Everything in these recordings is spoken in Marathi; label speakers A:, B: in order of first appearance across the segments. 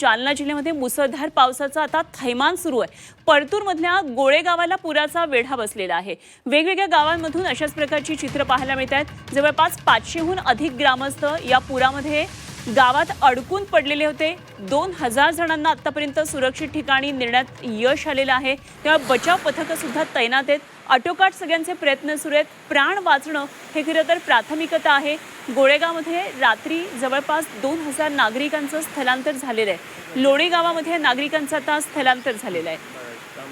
A: जालना जिल्ह्यामध्ये मुसळधार पावसाचा आता थैमान सुरू आहे. परतूरमधल्या गोळे गावाला पुराचा वेढा बसलेला आहे. वेगवेगळ्या गावांमधून अशाच प्रकारची चित्र पाहायला मिळत आहेत. जवळपास पाचशेहून अधिक ग्रामस्थ या पुरामध्ये गावात अडकून पडलेले होते. दोन हजार जणांना आतापर्यंत सुरक्षित ठिकाणी नेण्यात यश आलेलं आहे. तेव्हा बचाव पथकं सुद्धा तैनात आहेत. आटोकाट सगळ्यांचे प्रयत्न सुरू आहेत. प्राण वाचणं हे खरं तर प्राथमिकता आहे. गोळेगावमध्ये रात्री जवळपास दोन हजार नागरिकांचं स्थलांतर झालेलं आहे. लोणी गावामध्ये नागरिकांचं आता स्थलांतर झालेलं आहे.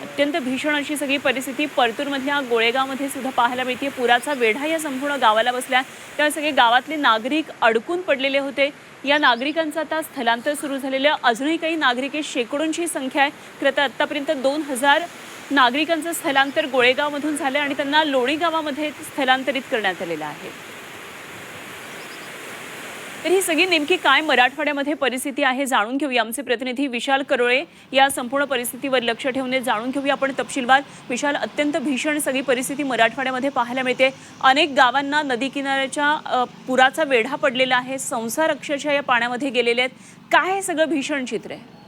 A: अत्यंत भीषण अशी सगळी परिस्थिती परतूरमधल्या गोळेगावमध्ये सुद्धा पाहायला मिळते. पुराचा वेढा या संपूर्ण गावाला बसला त्यामुळे सगळे गावातले नागरिक अडकून पडलेले होते. या नागरिकांचं आता स्थलांतर सुरू झालेलं आहे. अजूनही काही नागरिक आहे शेकडोंची संख्या आहे. खरं तर आत्तापर्यंत दोन हजार नागरिकांचं स्थलांतर गोळेगावमधून झालं आणि त्यांना लोणी गावामध्ये स्थलांतरित करण्यात आलेलं आहे. तर ही सगळी नेमकी काय मराठवाड्यामध्ये परिस्थिती आहे जाणून घेऊया. आमचे प्रतिनिधी विशाल करोळे या संपूर्ण परिस्थितीवर लक्ष ठेवून जाणून घेऊया. आपण तपशीलवार विशाल अत्यंत भीषण सगळी परिस्थिती मराठवाड्यामध्ये पाहायला मिळते. अनेक गावांना नदी किनाऱ्याच्या पुराचा वेढा पडलेला आहे. संसार अक्षरशः या पाण्यामध्ये गेलेले आहेत. काय हे सगळं भीषण चित्र आहे?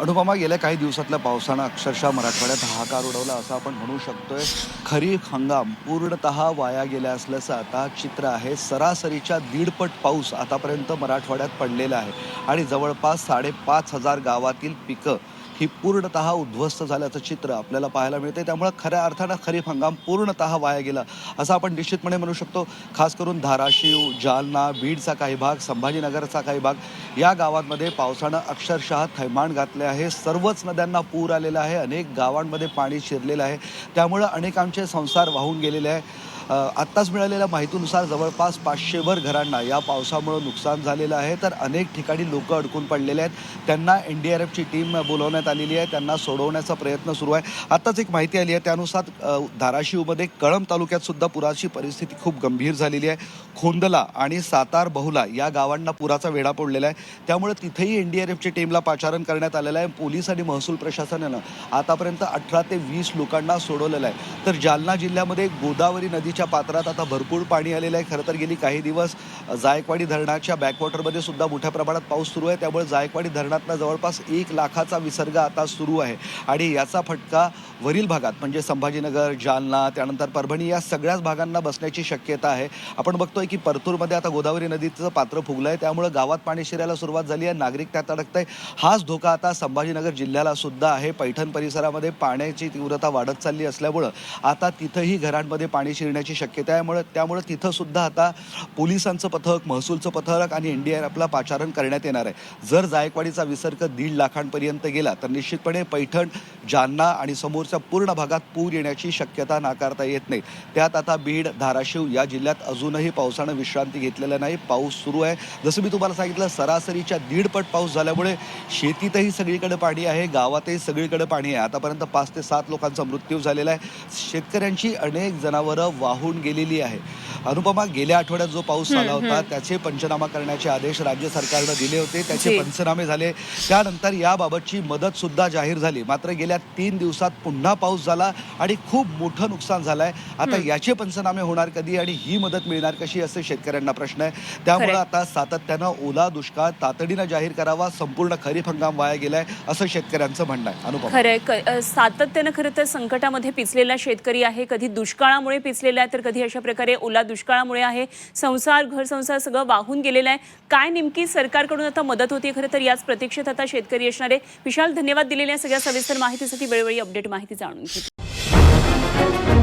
B: अनुपमा गेल्या काही दिवसातल्या पावसानं अक्षरशः मराठवाड्यात हाहाकार उडवला असं आपण म्हणू शकतोय. खरीप हंगाम पूर्णतः वाया गेला असल्याचं आता चित्र आहे. सरासरीच्या दीडपट पाऊस आतापर्यंत मराठवाड्यात पडलेला आहे. आणि जवळपास साडेपाच हजार गावातील पिकं ही पूर्णतः उद्ध्वस्त झाल्याचं चित्र आपल्याला पाहायला मिळते त्यामुळं खऱ्या अर्थानं खरीप हंगाम पूर्णतः वाया गेला. असं आपण निश्चितपणे म्हणू शकतो. खास करून धाराशिव जालना बीडचा काही भाग संभाजीनगरचा काही भाग या गावांमध्ये पावसानं अक्षरशः थैमान घातले आहे. सर्वच नद्यांना पूर आलेला आहे. अनेक गावांमध्ये पाणी शिरलेलं आहे. त्यामुळं अनेकांचे संसार वाहून गेलेले आहे. आत्ताच मिळालेल्या माहितीनुसार जवळपास पाचशेभर घरांना या पावसामुळं नुकसान झालेलं आहे. तर अनेक ठिकाणी लोक अडकून पडलेले आहेत. त्यांना एन डी आर एफची टीम बोलवण्यात आलेली आहे. त्यांना सोडवण्याचा प्रयत्न सुरू आहे. आत्ताच एक माहिती आली आहे. त्यानुसार धाराशिवमध्ये कळंब तालुक्यात सुद्धा पुराची परिस्थिती खूप गंभीर झालेली आहे. खोंदला आणि सातार बहुला या गावांना पुराचा वेढा पडलेला आहे. त्यामुळे तिथेही एन डी आर एफच्या टीमला पाचारण करण्यात आलेलं आहे. पोलीस आणि महसूल प्रशासनानं आतापर्यंत अठरा ते वीस लोकांना सोडवलेलं आहे. तर जालना जिल्ह्यामध्ये गोदावरी नदी नदीच्या पात्रात आता भरपूर पाणी आलेलं आहे. खरं तर गेली काही दिवस जायकवाडी धरणाच्या बॅकवॉटरमध्ये सुद्धा मोठ्या प्रमाणात पाऊस सुरू आहे. त्यामुळे जायकवाडी धरणातनं जवळपास एक लाखाचा विसर्ग आता सुरू आहे. आणि याचा फटका वरील भागात म्हणजे संभाजीनगर जालना त्यानंतर परभणी या सगळ्याच भागांना बसण्याची शक्यता आहे. आपण बघतोय की परतूरमध्ये आता गोदावरी नदीचं पात्र फुगलं आहे त्यामुळे गावात पाणी शिरायला सुरुवात झाली आहे. नागरिक त्यात अडकत आहे हाच धोका आता संभाजीनगर जिल्ह्याला सुद्धा आहे. पैठण परिसरामध्ये पाण्याची तीव्रता वाढत चालली असल्यामुळं आता तिथंही घरांमध्ये पाणी शिरण्याची शक्यता आहे. त्यामुळे त्यामुळे तिथं सुद्धा आता पोलिसांचं पथक महसूलचं पथक आणि एन डी आर एफला पाचारण करण्यात येणार आहे. जर जायकवाडीचा विसर्ग दीड लाखांपर्यंत गेला तर निश्चितपणे पैठण जालना आणि समोरच्या पूर्ण भागात पूर येण्याची शक्यता नाकारता येत नाही. त्यात आता बीड धाराशिव या जिल्ह्यात अजूनही पावसानं विश्रांती घेतलेला नाही. पाऊस सुरू आहे. जसं मी तुम्हाला सांगितलं सरासरीच्या दीडपट पाऊस झाल्यामुळे शेतीतही सगळीकडे पाणी आहे. गावातही सगळीकडे पाणी आहे. आतापर्यंत पाच ते सात लोकांचा मृत्यू झालेला आहे. शेतकऱ्यांची अनेक जनावरं वाहून गेलेली आहे. अनुपमा गेल्या आठवड्यात जो पाऊस झाला होता त्याचे पंचनामा करण्याचे आदेश राज्य सरकारनं दिले होते. त्याचे. पंचनामे झाले. त्यानंतर याबाबतची मदत सुद्धा जाहीर झाली. मात्र गेल्या तीन दिवसात पुन्हा पाऊस झाला आणि खूप मोठं नुकसान झालंय. आता याचे पंचनामे होणार कधी आणि ही मदत मिळणार कशी असे शेतकऱ्यांना प्रश्न आहे. त्यामुळे. आता सातत्यानं ओला दुष्काळ तातडीनं जाहीर करावा संपूर्ण खरीप हंगाम वाया गेलाय असं शेतकऱ्यांचं म्हणणं आहे. अनुपम.
A: खरंय. क- अ, सातत्यानं खरं तर संकटामध्ये पिचलेला शेतकरी आहे. कधी दुष्काळामुळे पिचलेला आहे तर कधी अशा प्रकारे ओला दुष्काळामुळे आहे संसार घर संसार सगळं वाहून गेलेलं आहे. काय नेमकी सरकारकडून आता मदत होती खरं तर याच प्रतीक्षेत आता शेतकरी असणारे विशाल धन्यवाद दिलेल्या सगळ्या सविस्तर माहितीसाठी वेळोवेळी अपडेट माहिती जाणून घेतली.